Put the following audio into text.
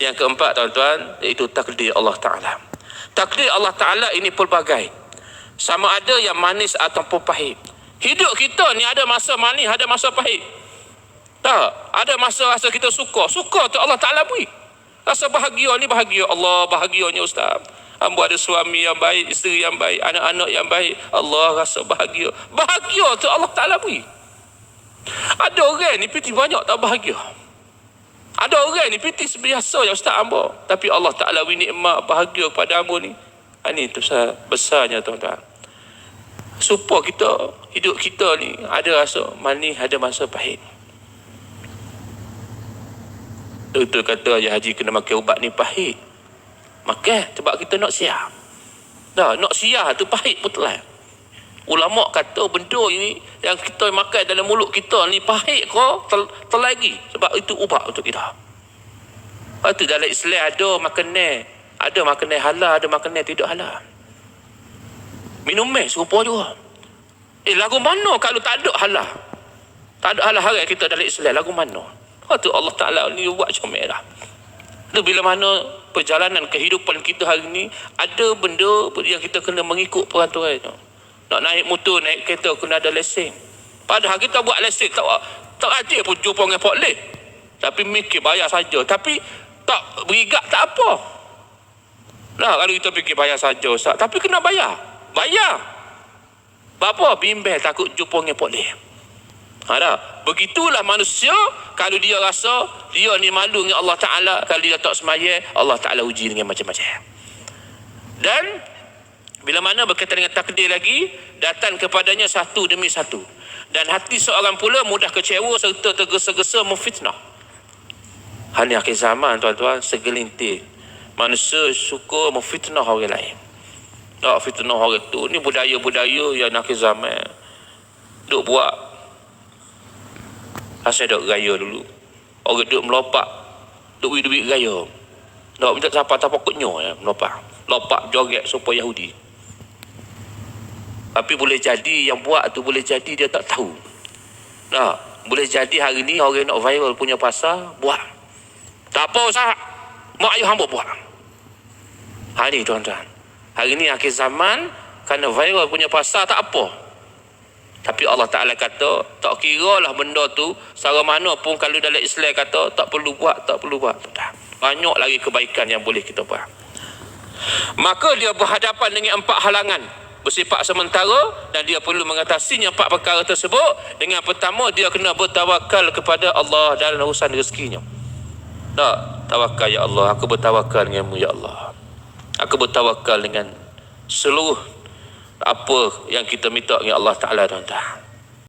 Yang keempat tuan-tuan iaitu takdir Allah Taala. Takdir Allah Taala ini pelbagai. Sama ada yang manis ataupun pahit. Hidup kita ni ada masa manis, ada masa pahit. Tak, ada masa rasa kita suka. Suka tu Allah Taala beri. Rasa bahagia ni bahagia Allah bahagianya ustaz. Hamba ada suami yang baik, isteri yang baik, anak-anak yang baik. Allah rasa bahagia. Bahagia tu Allah Taala beri. Ada orang ni piti banyak tak bahagia. Ada orang ni piti sebiasa ya Ustaz hamba. Tapi Allah Ta'ala beri nikmat bahagia kepada hamba ni. Ini tu besarnya tuan-tuan. Supaya kita, hidup kita ni ada rasa manis, ada masa pahit. Doktor kata ya haji kena makan ubat ni pahit. Makan sebab kita nak siap. Dah, nak siap tu pahit betul lah. Ulama kata benda ini yang kita makan dalam mulut kita ni pahit ke tel, terlagi sebab itu ubat untuk kita. Lepas tu dalam Islam ada makanan, ada makanan halal, ada makanan tidak halal. Minum mes serupa juga. Eh lagu mana kalau tak ada halal? Tak ada halal haram kita dalam Islam lagu mana? Lepas tu Allah Taala ni buat comel dah. Tu bila mana perjalanan kehidupan kita hari ni ada benda yang kita kena mengikut peraturan tu. Nak naik motor, naik kereta kena ada lesen. Padahal kita buat lesen tak tak ada pun jumpa dengan polis. Tapi mikir bayar saja. Tapi tak berigak tak apa. Nah, kalau kita fikir bayar saja Ustaz. Tapi kena bayar. Bayar. Bapa bimbel takut jumpa dengan polis. Ha Begitulah manusia kalau dia rasa dia ni malu dengan Allah Taala, kalau dia tak semaya, Allah Taala uji dengan macam-macam. Dan bila mana berkaitan dengan takdir lagi, datang kepadanya satu demi satu. Dan hati seorang pula mudah kecewa serta tergesa-gesa memfitnah. Hari akhir zaman tuan-tuan, segelintir. Manusia suka memfitnah orang lain. Tak fitnah orang tu. Ni budaya-budaya yang akhir zaman. Duk buat. Asal duk gaya dulu. Orang duk melopak. Duk duit-duit gaya. Tak minta siapa-siapa kutnya ya, melopak. Lopak joget supaya Yahudi. Tapi boleh jadi yang buat tu boleh jadi dia tak tahu. Nah, boleh jadi hari ni orang nak viral punya pasal buat. Tak apa usah. Mak ayah hamba buat. Hari tuan-tuan. Hari ni akhir zaman kerana viral punya pasal tak apa. Tapi Allah Ta'ala kata, tak kira lah benda tu, secara mana pun kalau dalam Islam kata, tak perlu buat, tak perlu buat. Banyak lagi kebaikan yang boleh kita buat. Maka dia berhadapan dengan empat halangan bersifat sementara dan dia perlu mengatasinya empat perkara tersebut. Dengan pertama dia kena bertawakal kepada Allah dalam urusan rezekinya. Tak tawakal ya Allah aku bertawakal denganmu ya Allah. Aku bertawakal dengan seluruh apa yang kita minta dengan Allah Ta'ala tuan-tuan